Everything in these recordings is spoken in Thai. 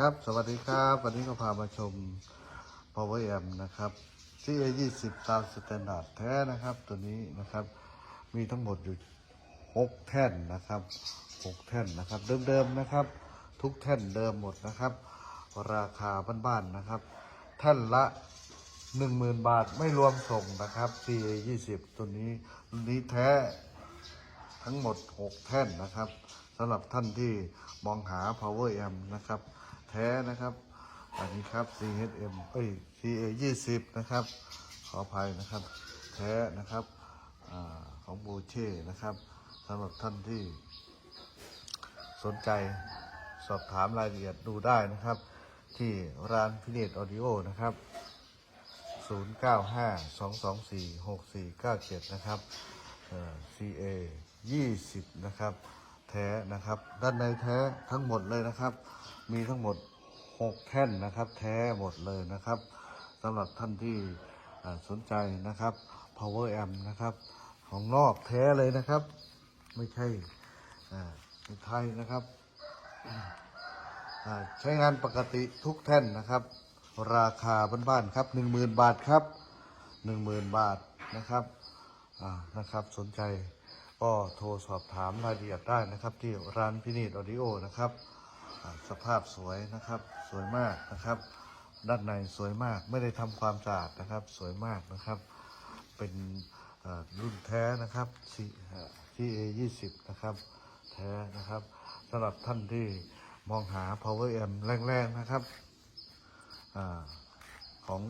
ครับ สวัสดีครับ วันนี้ก็พามาชม Power M นะครับ CA 20ตามสแตนดาร์ดแท้นะครับ ตัวนี้นะครับ มีทั้งหมดอยู่ 6 แท่นนะครับ 6 แท่นนะครับ เดิมๆนะครับ ทุกแท่นเดิมหมดนะครับ ราคาบ้านๆนะครับ แท่นละ 10,000 บาทไม่รวมส่งนะครับ CA 20ตัวนี้นนี้แท้ทั้งหมด 6 แท่นนะครับ สำหรับท่านที่มองหา power amp นะครับ แท้นะครับ อันนี้ครับ CHM เอ้ย CA 20นะครับ ขออภัยนะครับ แท้นะครับอของโบเช่นะครับสำหรับท่านที่สนใจสอบถามรายละเอียดดูได้นะครับ ที่ร้านพิเนตออดิโอนะครับ 0952246497 นะครับ CA 20 นะครับ ท้นะครับ ด้านในแท้ทั้งหมดเลยนะครับ มีทั้งหมด 6 แท่นนะครับ แท้หมดเลยนะครับสำหรับท่านที่สนใจนะครับ Power Amp นะครับ ของนอกแท้เลยนะครับ ไม่ใช่ไทยนะครับใช้งานปกติทุกแท่นนะครับ ราคาบ้านๆครับ 10,000 บาทครับ 10,000 บาทนะครับนะครับสนใจ ก็โทรสอบถามรายละเอียดได้นะครับ ที่ร้านพินิจออดิโอนะครับสภาพสวยนะครับ สวยมากนะครับ ด้านในสวยมากไม่ได้ทำความสะอาดนะครับ สวยมากนะครับ เป็นรุ่นแท้นะครับ C- อ่า CA 20นะครับแท้นะครับสำหรับท่านที่มองหา Power amp แรงๆนะครับอของ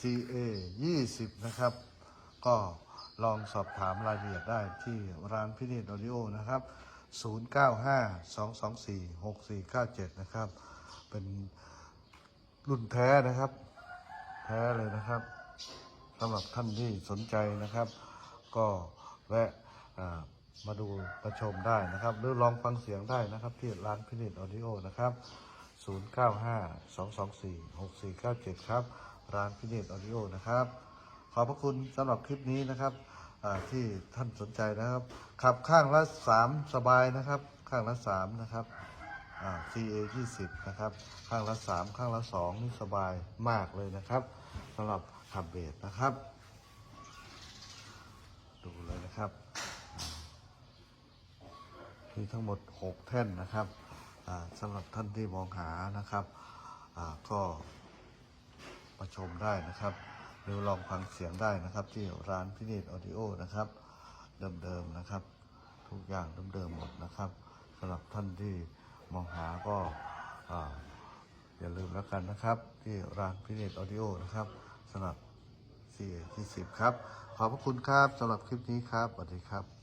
CA 20นะครับ ก็ ลองสอบถามรายละเอียดได้ที่ร้านพินิจออดิโอนะครับ 0952246497 นะครับ เป็นรุ่นแท้นะครับ แท้เลยนะครับสำหรับท่านที่สนใจนะครับ ก็แวะมาดูมาชมได้นะครับ หรือลองฟังเสียงได้นะครับ ที่ร้านพินิจออดิโอนะครับ 0952246497 ครับ ร้านพินิจออดิโอนะครับ อบพระคุณสำหรับคลิปนี้นะครับที่ท่านสนใจนะครับ ขับข้างละ3สบายนะครับ ข้างละ3นะครับ CA 20นะครับ ข้างละ3ข้างละ2นี่สบายมากเลยนะครับสำหรับขับเบสนะครับ ดูเลยนะครับมีทั้งหมด 6 แท่นนะครับอ่าสำหรับท่านที่มองหานะครับก็มาชมได้นะครับ หรือลองฟังเสียงได้นะครับ ที่ร้านพินิจออดิโอนะครับเดิมๆนะครับ ทุกอย่างเดิมๆหมดนะครับสำหรับท่านที่มองหาก็ออย่าลืมแล้วกันนะครับ ที่ร้านพินิจออดิโอนะครับสำหรับ4 20 ครับ ขอบพระคุณครับสำหรับคลิปนี้ครับสวัสดีครับ